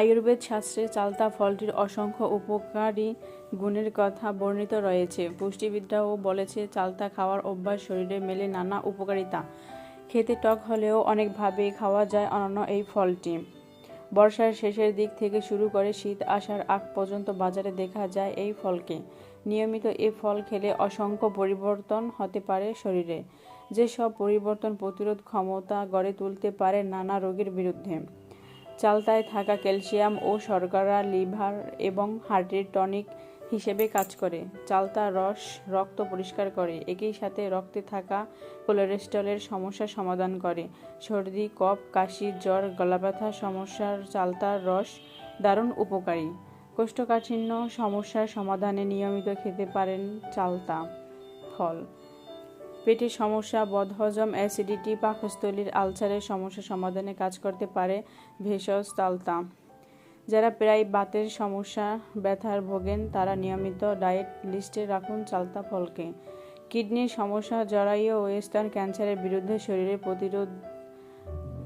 আয়ুর্বেদ শাস্ত্রে চালতা ফলটির অসংখ্য উপকারী গুণের কথা বর্ণিত রয়েছে। পুষ্টিবিদ্যাও বলেছে, চালতা খাওয়ার অভ্যাস শরীরে মেলে নানা উপকারিতা। খেতে টক হলেও অনেকভাবে খাওয়া যায় অনন্য এই ফলটি। বর্ষার শেষের দিক থেকে শুরু করে শীত আসার আগ পর্যন্ত বাজারে দেখা যায় এই ফলকে। নিয়মিত এই ফল খেলে অসংখ্য পরিবর্তন হতে পারে শরীরে। যেসব পরিবর্তন প্রতিরোধ ক্ষমতা গড়ে তুলতে পারে নানা রোগের বিরুদ্ধে। চালতায় থাকা ক্যালসিয়াম ও শর্করা, লিভার এবং হার্টের টনিক হিসেবে কাজ করে। চালতা রস রক্ত পরিষ্কার করে। একই সাথে রক্তে থাকা কোলেস্টেরলের সমস্যা সমাধান করে। সর্দি, কফ, কাশি, জ্বর গলা ব্যথা সমস্যার চালতার রস দারুণ উপকারী। কোষ্ঠকাঠিন্য সমস্যার সমাধানে নিয়মিত খেতে পারেন চালতা ফল। পেটের সমস্যা, বদহজম, অ্যাসিডিটি, পাকস্থলীর আলসারের সমস্যা সমাধানে কাজ করতে পারে ভেষজ তালতা। যারা প্রায় বাতের সমস্যা, ব্যথার ভোগেন, তারা নিয়মিত ডায়েট লিস্টে রাখুন চালতা ফলকে। কিডনির সমস্যা, জরায়ু ও স্তন ক্যান্সারের বিরুদ্ধে শরীরের প্রতিরোধ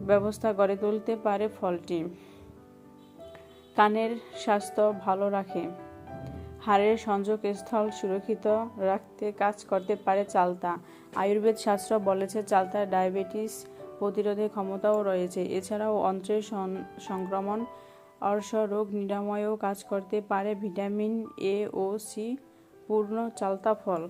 ব্যবস্থা গড়ে তুলতে পারে ফলটি। কানের স্বাস্থ্য ভালো রাখে। হাড়ের সংযোগস্থল সুরক্ষিত রাখতে কাজ করতে পারে চালতা। আয়ুর্বেদ শাস্ত্র বলেছে, চালতার ডায়াবেটিস প্রতিরোধের ক্ষমতাও রয়েছে। এছাড়াও অন্ত্রের সংক্রমণ অর্শ রোগ নিরাময়েও কাজ করতে পারে ভিটামিন এ ও সি পূর্ণ চালতা ফল।